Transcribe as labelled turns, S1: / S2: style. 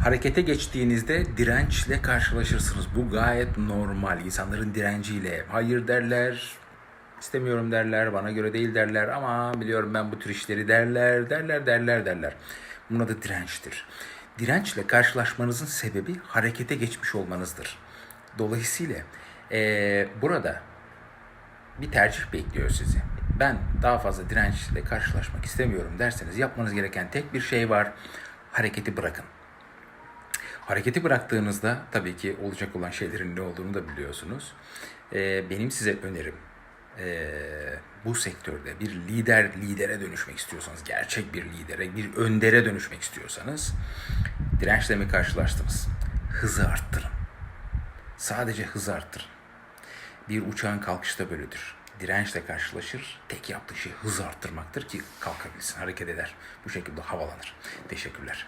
S1: Harekete geçtiğinizde dirençle karşılaşırsınız. Bu gayet normal. İnsanların direnciyle hayır derler, istemiyorum derler, bana göre değil derler ama biliyorum ben bu tür işleri derler, derler, derler, derler. Bunun adı dirençtir. Dirençle karşılaşmanızın sebebi harekete geçmiş olmanızdır. Dolayısıyla eee, burada bir tercih bekliyor sizi. Ben daha fazla dirençle karşılaşmak istemiyorum derseniz yapmanız gereken tek bir şey var. Hareketi bırakın. Hareketi bıraktığınızda tabii ki olacak olan şeylerin ne olduğunu da biliyorsunuz. Ee, benim size önerim ee, bu sektörde bir lider lidere dönüşmek istiyorsanız, gerçek bir lidere, bir öndere dönüşmek istiyorsanız dirençle mi karşılaştınız? Hızı arttırın. Sadece hızı arttırın. Bir uçağın kalkışı da böyledir. Dirençle karşılaşır, tek yaptığı şey hızı arttırmaktır ki kalkabilsin, hareket eder. Bu şekilde havalanır. Teşekkürler.